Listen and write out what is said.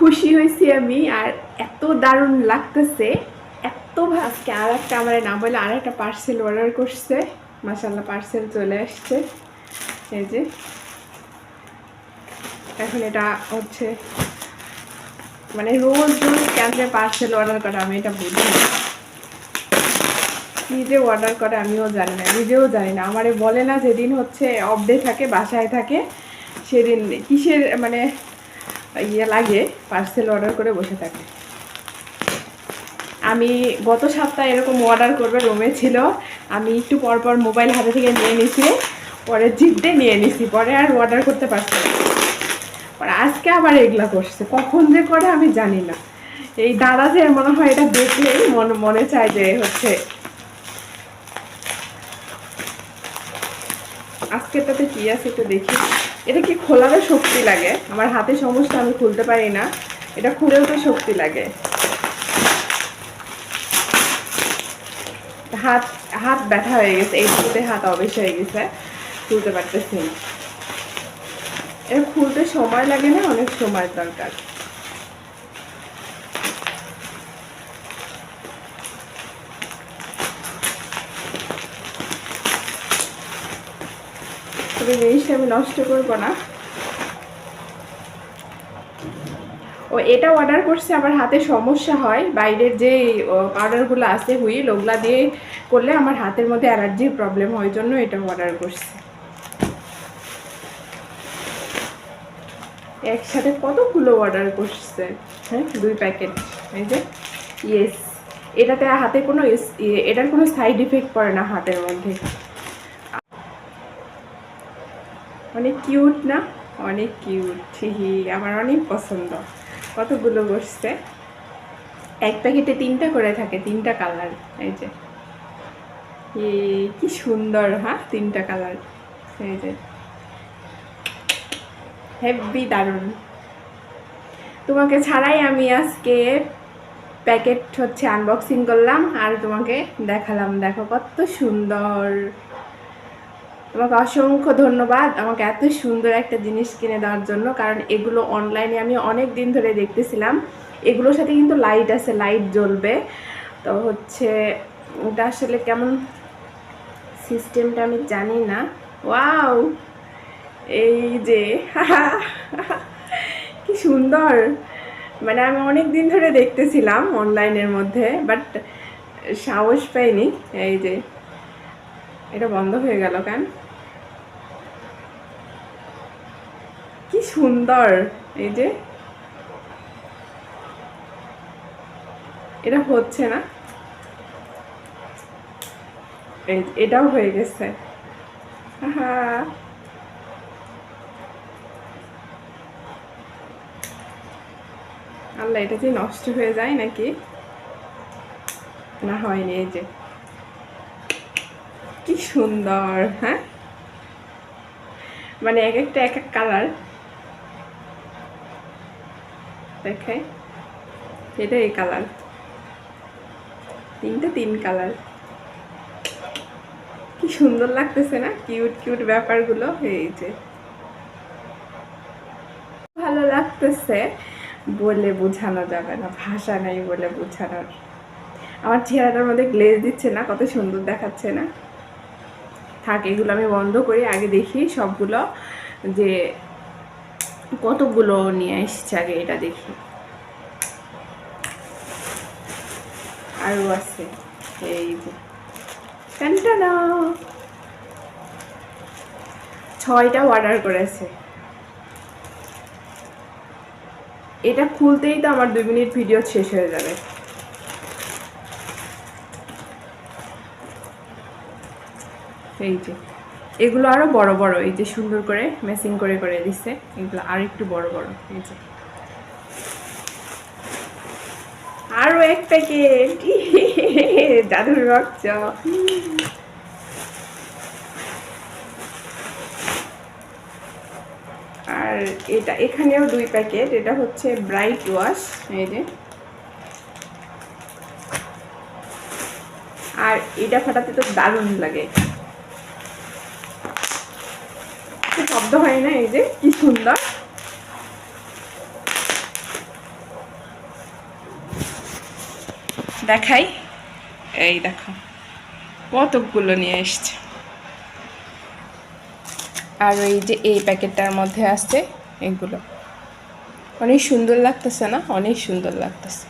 খুশি হয়েছি আমি, আর এত দারুণ লাগতেছে। এত আজকে আর একটা আমার না বলে আর একটা পার্সেল অর্ডার করছে। মাসাল্লাহ পার্সেল চলে আসছে। এই যে। এখন এটা হচ্ছে মানে রোজ রোজ কেন পার্সেল অর্ডার করা, আমি এটা বুঝি না। নিজে অর্ডার করে, আমিও জানি না, নিজেও জানি না। আমারে বলে না যেদিন হচ্ছে অফ ডে থাকে, বাসায় থাকে, সেদিন কিসের মানে ইয়ে লাগে পার্সেল অর্ডার করে বসে থাকে। আমি গত সপ্তাহে এরকম অর্ডার করবে রুমে ছিল। আমি একটু পর পর মোবাইল হাতে থেকে নিয়ে নিছি, পরে জিদ্দে নিয়ে নিছি, পরে আর অর্ডার করতে পারছি না। আজকে আবার এগুলা করছে, কখন যে করে আমি জানি না। এই দাদা যে মনে হয় এটা দেখলেই মনে মনে চায় যে হচ্ছে আজকেরটাতে কি আছে একটু দেখি। এটা কি খোলারও শক্তি লাগে? আমার হাতে সমস্যা, আমি খুলতে পারি না। এটা খুলেও তো শক্তি লাগে। হাত হাত ব্যথা হয়ে গেছে। এই এইটুকুতে হাত অবেশ হয়ে গেছে। খুলতে পারতেছি এটা খুলতে সময় লাগে না, অনেক সময় দরকার। তবে জিনিসটা আমি নষ্ট করব না। ও, এটা অর্ডার করছে, আমার হাতে সমস্যা হয়। বাইরের যে পাউডারগুলো আছে, হুইল, ওগুলা দিয়ে করলে আমার হাতের মধ্যে অ্যালার্জির প্রবলেম হয় জন্য এটা অর্ডার করছে। একসাথে কতগুলো অর্ডার করছে? হ্যাঁ দুই প্যাকেট এই যে ইয়েস এটাতে হাতে কোনো, এটার কোনো সাইড ইফেক্ট পড়ে না হাতের মধ্যে। অনেক কিউট না? অনেক কিউট আমার অনেক পছন্দ। কতগুলো বসছে? এক প্যাকেটে তিনটা করে থাকে, তিনটা কালার, এই যে। কি সুন্দর হ্যাঁ? তিনটা কালার, এই যে। হেভি দারুণ। তোমাকে ছাড়াই আমি আজকে প্যাকেট হচ্ছে আনবক্সিং করলাম, আর তোমাকে দেখালাম, দেখো কত সুন্দর। তোমাকে অসংখ্য ধন্যবাদ আমাকে এত সুন্দর একটা জিনিস কিনে দেওয়ার জন্য, কারণ এগুলো অনলাইনে আমি অনেক দিন ধরে দেখতেছিলাম। এগুলোর সাথে কিন্তু লাইট আছে লাইট জ্বলবে। তো হচ্ছে ওটা আসলে কেমন সিস্টেমটা আমি জানি না। ওয়াও এই যে, কি সুন্দর! মানে আমি অনেক দিন ধরে দেখতেছিলাম অনলাইনের মধ্যে বাট সাহস পাইনি। এই যে এটা বন্ধ হয়ে গেল কেন? কি সুন্দর, এই যে। এটা হচ্ছে না? এটাও হয়ে গেছে। আহা। আল্লাহ, এটা যে নষ্ট হয়ে যায় নাকি? না হয়নি, এই যে। কি সুন্দর হ্যাঁ? মানে এক একটা, এক এক কালার দেখাই এটা এই কালার তিনটা তিন কালার কি সুন্দর লাগতেছে না? কিউট কিউট ব্যাপারগুলো, এই যে। ভালো লাগতেছে বলে বোঝানো যাবে না, ভাষা নেই বলে বোঝানোর। আমার চেহারাটার মধ্যে গ্লেজ দিচ্ছে না, কত সুন্দর দেখাচ্ছে না। থাক, এগুলো আমি বন্ধ করি। আগে দেখি সবগুলো, যে কতগুলো নিয়ে এসছে আগে এটা দেখি। আরও আছে, এই যে। ছয়টা অর্ডার করেছে। এটা খুলতেই তো আমার দুই মিনিট ভিডিও শেষ হয়ে যাবে। এই যে, এগুলো আরও বড় বড়, এই যে সুন্দর করে মেসিং করে করে দিচ্ছে এগুলো আর একটু বড় বড়, এই যে। আরও এক প্যাকেট জাদুর রক্ত। আর এটা, এখানেও দুই প্যাকেট এটা হচ্ছে ব্রাইট ওয়াশ এই যে। আর এটা ফাটাতে তো দারুণ লাগে। সেদ্ধ হয় না, এই যে, কি সুন্দর। দেখাই। এই দেখো, কতকগুলো নিয়ে এসছে। আর এই যে এই প্যাকেটটার মধ্যে আসছে এগুলো। অনেক সুন্দর লাগতেছে না? অনেক সুন্দর লাগতেছে।